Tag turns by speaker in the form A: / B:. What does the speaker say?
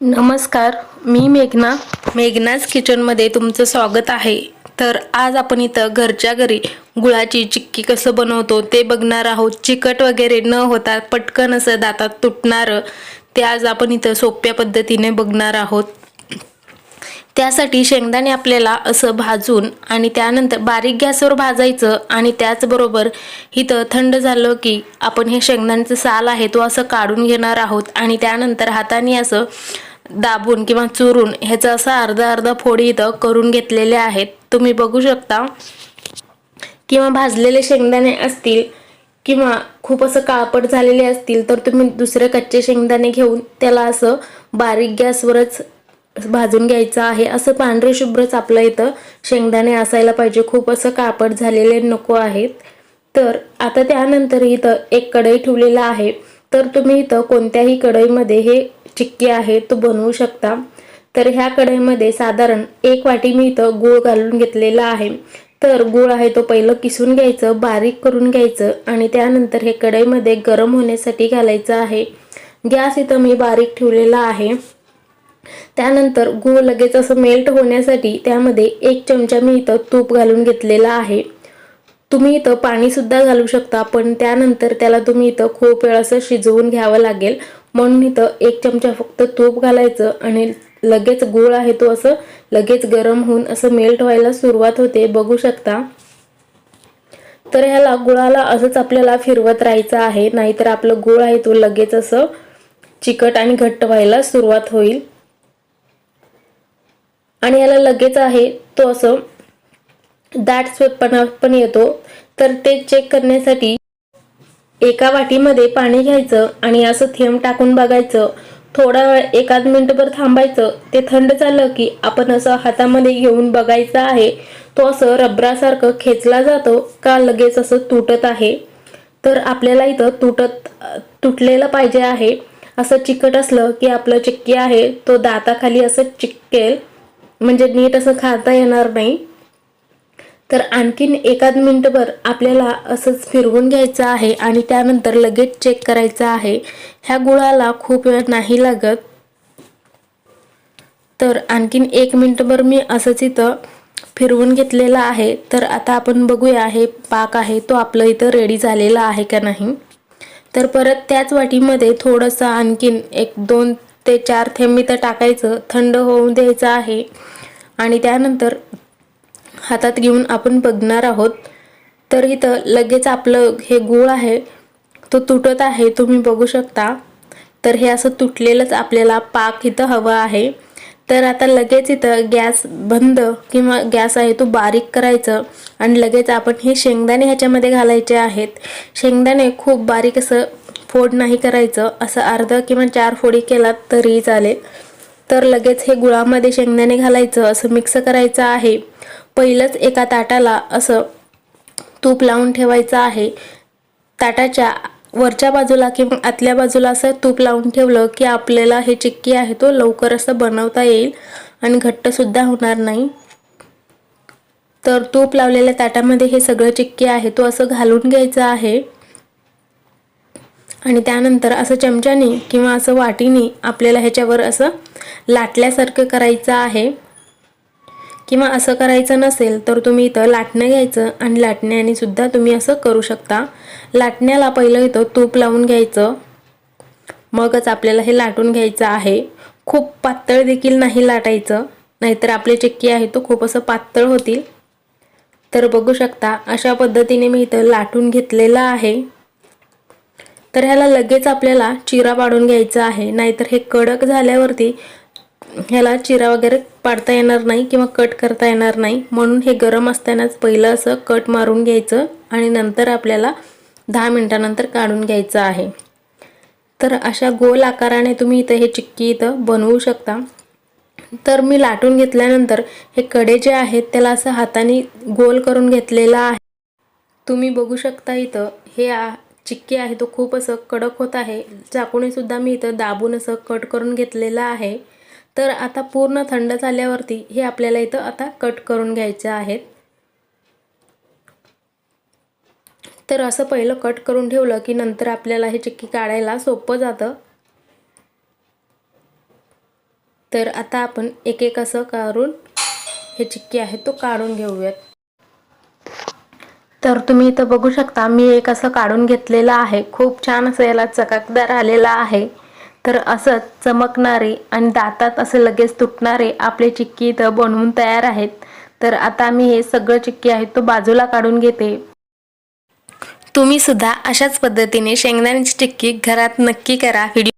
A: नमस्कार मी मेघना. मेघनाज किचनमध्ये तुमचं स्वागत आहे. तर आज आपण इथं घरच्या घरी गुळाची चिक्की कसं बनवतो ते बघणार आहोत. चिकट वगैरे न होता पटकन असं दातात तुटणारं ते आज आपण इथं सोप्या पद्धतीने बघणार आहोत. त्यासाठी शेंगदाणे आपल्याला असं भाजून आणि त्यानंतर बारीक गॅसवर भाजायचं आणि त्याचबरोबर इथं थंड झालं की आपण हे शेंगदाण्याचं साल आहे तो असं काढून घेणार आहोत आणि त्यानंतर हाताने असं दाबून किंवा चुरून ह्याचं असं अर्धा अर्धा फोडी इथं करून घेतलेले आहेत. तुम्ही बघू शकता. किंवा भाजलेले शेंगदाणे असतील किंवा खूप असं काळपट झालेले असतील तर तुम्ही दुसरे कच्चे शेंगदाणे घेऊन त्याला असं बारीक गॅसवरच भाजून घ्यायचं आहे. असं पांढरे शुभ्रच आपल्या इथं शेंगदाणे असायला पाहिजे. खूप असं कापड झालेले नको आहेत. तर आता त्यानंतर इथं एक कढई ठेवलेला आहे. तर तुम्ही इथं कोणत्याही कढईमध्ये हे चिक्की आहे तो बनवू शकता. तर ह्या कढईमध्ये साधारण एक वाटी मी इथं गूळ घालून घेतलेला आहे. तर गूळ आहे तो पहिलं किसून घ्यायचं बारीक करून घ्यायचं आणि त्यानंतर हे कढईमध्ये गरम होण्यासाठी घालायचं आहे. गॅस इथं मी बारीक ठेवलेला आहे. त्यानंतर गूळ लगेच असं मेल्ट होण्यासाठी त्यामध्ये एक चमचा मी इथं तूप घालून घेतलेला आहे. तुम्ही इथं पाणीसुद्धा घालू शकता पण त्यानंतर त्याला तुम्ही इथं खूप वेळ असं शिजवून घ्यावं लागेल. म्हणून इथं एक चमचा फक्त तूप घालायचं आणि लगेच गूळ आहे तो असं लगेच गरम होऊन असं मेल्ट व्हायला सुरुवात होते. बघू शकता. तर ह्याला गुळाला असंच आपल्याला फिरवत राहायचं आहे. नाहीतर आपलं गुळ आहे तो लगेच असं चिकट आणि घट्ट व्हायला सुरुवात होईल. आणि याला लगेच आहे तो असं दाट स्वतपणा पण येतो. तर ते चेक करण्यासाठी एका वाटीमध्ये पाणी घ्यायचं आणि असं थेंब टाकून बघायचं. थोडा वेळ एकाच मिनिटभर थांबायचं. ते थंड झालं की आपण असं हातामध्ये घेऊन बघायचं आहे. तो असं रबरासारखं खेचला जातो का लगेच असं तुटत आहे? तर आपल्याला इथं तुटत तुटलेलं पाहिजे आहे. असं चिकट असलं की आपलं चिक्की आहे तो दाताखाली असं चिक्केल. म्हणजे नीट असं खाता येणार नाही. तर आणखीन एकाद मिनटभर आपल्याला असंच फिरवून घ्यायचं आहे आणि त्यानंतर लगेच चेक करायचं आहे. ह्या गुळाला खूप वेळ नाही लागत. तर आणखीन एक मिनटभर मी असंच इथं फिरवून घेतलेलं आहे. तर आता आपण बघूया हे पाक आहे तो आपलं इथं रेडी झालेला आहे का नाही. तर परत त्याच वाटीमध्ये थोडंसं आणखीन एक दोन ते चार थेंब इथं टाकायचं थंड होऊन द्यायचं आहे. आणि त्यानंतर हातात घेऊन आपण बघणार आहोत. तर इथं लगेच आपलं हे गूळ आहे तो तुटत आहे तुम्ही बघू शकता. तर हे असं तुटलेलंच आपल्याला पाक इथं हवं आहे. तर आता लगेच इथं गॅस बंद किंवा गॅस आहे तो बारीक करायचं आणि लगेच आपण हे शेंगदाणे ह्याच्यामध्ये घालायचे आहेत. शेंगदाणे खूप बारीक असं फोड नाही करायचं असं अर्ध किंवा चार फोडी केलात तरी चालेल. तर लगेच हे गुळामध्ये शेंगदाणे घालायचं असं मिक्स करायचं आहे. पहिलंच एका ताटाला असं तूप लावून ठेवायचं आहे. ताटाच्या वरच्या बाजूला किंवा आतल्या बाजूला असं तूप लावून ठेवलं की आपल्याला हे चिक्की आहे तो लवकर असं बनवता येईल आणि घट्टसुद्धा होणार नाही. तर तूप लावलेल्या ताटामध्ये हे सगळं चिक्की आहे तो असं घालून घ्यायचं आहे. आणि त्यानंतर असं चमच्याने किंवा असं वाटीने आपल्याला ह्याच्यावर असं लाटल्यासारखं करायचं आहे. किंवा असं करायचं नसेल तर तुम्ही इथं लाटणं घ्यायचं आणि लाटण्याने सुद्धा तुम्ही असं करू शकता. लाटण्याला पहिलं इथं तूप लावून घ्यायचं. मगच आपल्याला हे लाटून घ्यायचं आहे. खूप पातळ देखील नाही लाटायचं. नाहीतर आपले चिक्की आहे तो खूप असं पातळ होतील. तर बघू शकता अशा पद्धतीने मी इथं लाटून घेतलेलं आहे. तर ह्याला लगेच आपल्याला चिरा पाडून घ्यायचा आहे. नाहीतर हे कडक झाल्यावरती ह्याला चिरा वगैरे पाडता येणार नाही किंवा कट करता येणार नाही. म्हणून हे गरम असतानाच पहिलं असं कट मारून घ्यायचं आणि नंतर आपल्याला दहा मिनटानंतर काढून घ्यायचं आहे. तर अशा गोल आकाराने तुम्ही इथं हे चिक्की इथं बनवू शकता. तर मी लाटून घेतल्यानंतर हे कडे जे आहेत त्याला असं हाताने गोल करून घेतलेला आहे. तुम्ही बघू शकता इथं हे चिक्की आहे तो खूप असं कडक होत आहे. चाकूने सुद्धा मी इथं दाबून असं कट करून घेतलेलं आहे. तर आता पूर्ण थंड झाल्यावरती हे आपल्याला इथं आता कट करून घ्यायचे आहेत तर असं पहिलं कट करून ठेवलं की नंतर आपल्याला हे चिक्की काढायला सोपं जातं. तर आता आपण एक एक असं काढून हे चिक्की आहे तो काढून घेऊयात. तर तुम्ही इथं बघू शकता मी एक असं काढून घेतलेलं आहे. खूप छान असं याला चकाकदार आलेला आहे. तर असंच चमकणारे आणि दातात असे लगेच तुटणारे आपले चिक्की इथं बनवून तयार आहेत. तर आता मी हे सगळं चिक्की आहे तो बाजूला काढून घेते. तुम्ही सुद्धा अशाच पद्धतीने शेंगदाण्याची टिक्की घरात नक्की करा. व्हिडिओ